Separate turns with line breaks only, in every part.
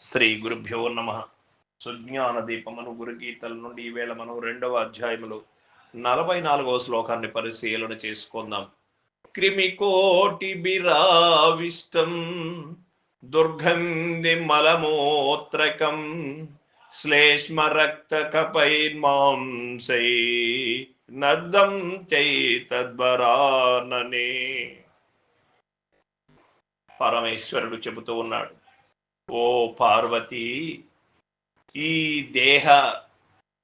శ్రీ గురుభ్యో నమ. సుజ్ఞాన దీపమును గురుగీతల నుండి ఈవేళ మనం రెండవ అధ్యాయములో నలభై నాలుగవ శ్లోకాన్ని పరిశీలన చేసుకుందాం. క్రిమికోటి బిరావిష్టం దుర్గంధి మలమూత్రకం శ్లేష్మ రక్త కపైర్మాంసై నద్దం చైతద్వరాననే. పరమేశ్వరుడు చెబుతూ ఉన్నాడు ఓ పార్వతి ఈ దేహ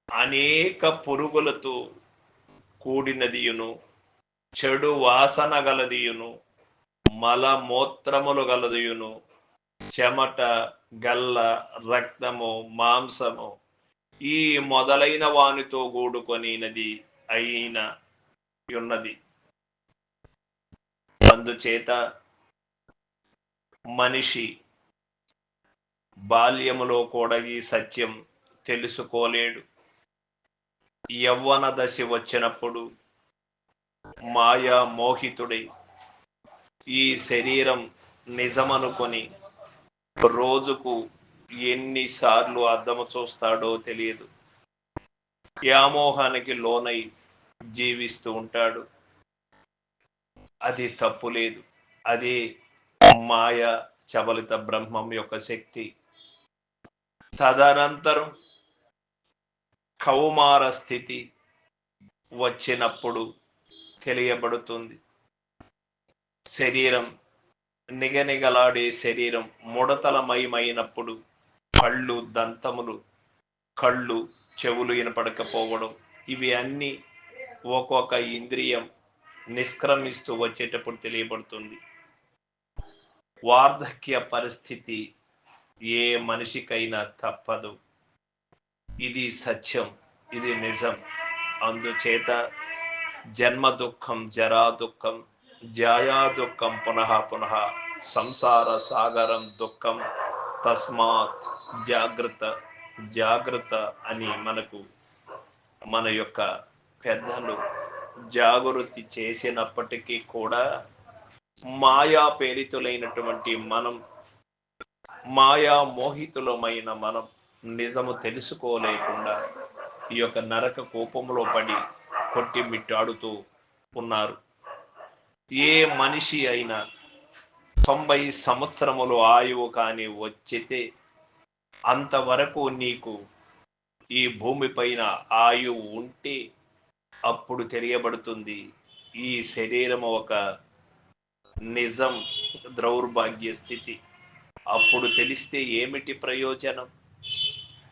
అనేక పురుగులతో కూడినదియును చెడు వాసన గలదియును మలమూత్రములు గలదియును చెమట గల్ల రక్తము మాంసము ఈ మొదలైన వానితో కూడుకొనినది అయిన ఉన్నది అందుచేత మనిషి బాల్యములో కూడా ఈ సత్యం తెలుసుకోలేడు. యవ్వన దశ వచ్చినప్పుడు మాయా మోహితుడై ఈ శరీరం నిజమనుకొని రోజుకు ఎన్నిసార్లు అద్దము చూస్తాడో తెలియదు. వ్యామోహానికి లోనై జీవిస్తూ ఉంటాడు. అది తప్పు లేదు అది మాయ చబలిత బ్రహ్మం యొక్క శక్తి. తదనంతరం కౌమార స్థితి వచ్చినప్పుడు తెలియబడుతుంది. శరీరం నిగనిగలాడే శరీరం ముడతలమయమైనప్పుడు కళ్ళు దంతములు కళ్ళు చెవులు వినపడకపోవడం ఇవి అన్నీ ఒక్కొక్క ఇంద్రియం నిష్క్రమిస్తూ వచ్చేటప్పుడు తెలియబడుతుంది. వార్ధక్య పరిస్థితి ఏ మనిషికైనా తప్పదు. ఇది సత్యం ఇది నిజం. అందుచేత జన్మ దుఃఖం జరా దుఃఖం జాయా దుఃఖం పునః పునః సంసార సాగరం దుఃఖం తస్మాత్ జాగ్రత్త జాగ్రత్త అని మనకు మన యొక్క పెద్దలు జాగృతి చేసినప్పటికీ కూడా మాయా ప్రేరితులైనటువంటి మనం మాయా మోహితులమైన మనం నిజము తెలుసుకోలేకుండా ఈ యొక్క నరక కోపంలో పడి కొట్టిమిట్టాడుతూ ఉన్నారు. ఏ మనిషి అయినా తొంభై సంవత్సరములు ఆయువు కానీ వచ్చితే అంతవరకు నీకు ఈ భూమిపైన ఆయువు ఉంటే అప్పుడు తెలియబడుతుంది ఈ శరీరం ఒక నిజం దౌర్భాగ్య స్థితి. అప్పుడు తెలిస్తే ఏమిటి ప్రయోజనం?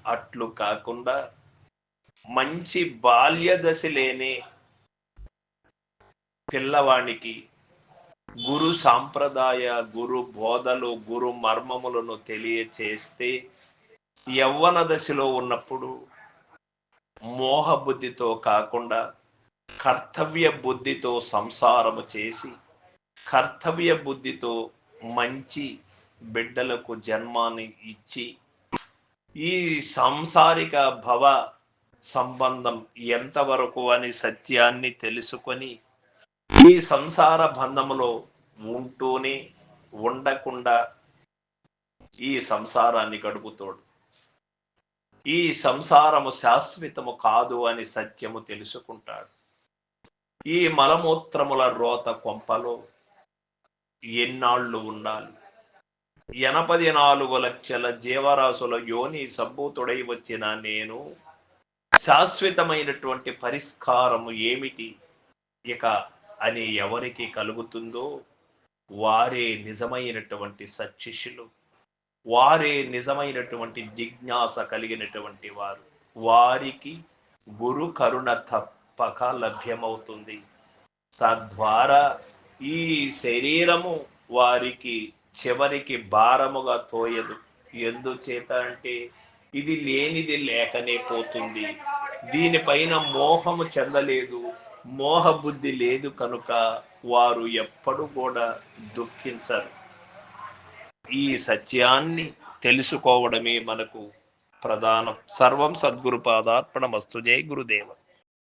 అట్లు కాకుండా మంచి బాల్య దశలేనే పిల్లవానికి గురు సాంప్రదాయ గురు బోధలు గురు మర్మములను తెలియచేస్తే యవ్వన దశలో ఉన్నప్పుడు మోహ బుద్ధితో కాకుండా కర్తవ్య బుద్ధితో సంసారము చేసి కర్తవ్య బుద్ధితో మంచి బిడ్డలకు జన్మాన్ని ఇచ్చి ఈ సాంసారిక భవ సంబంధం ఎంతవరకు అని సత్యాన్ని తెలుసుకొని ఈ సంసార బంధములో ఉంటూనే ఉండకుండా ఈ సంసారాన్ని గడుపుతాడు. ఈ సంసారము శాశ్వతము కాదు అని సత్యము తెలుసుకుంటాడు. ఈ మలమూత్రముల రోత కొంపలో ఎన్నాళ్ళు ఉండాలి? ఎనపది నాలుగు లక్షల జీవరాశుల యోని సంభూతుడై వచ్చిన నేను శాశ్వతమైనటువంటి పరిష్కారము ఏమిటి? ఇక అని ఎవరికి కలుగుతుందో వారే నిజమైనటువంటి సచ్చిష్యులు. వారే నిజమైనటువంటి జిజ్ఞాస కలిగినటువంటి వారు. వారికి గురు కరుణ తప్పక లభ్యమవుతుంది. తద్వారా ఈ శరీరము వారికి చివరికి భారముగా తోయదు. ఎందుచేత అంటే ఇది లేనిది లేకనే పోతుంది. దీనిపైన మోహము చెందలేదు. మోహ బుద్ధి లేదు కనుక వారు ఎప్పుడు కూడా దుఃఖించరు. ఈ సత్యాన్ని తెలుసుకోవడమే మనకు ప్రధానం. సర్వం సద్గురు పాదార్పణమస్తు. జై గురుదేవ.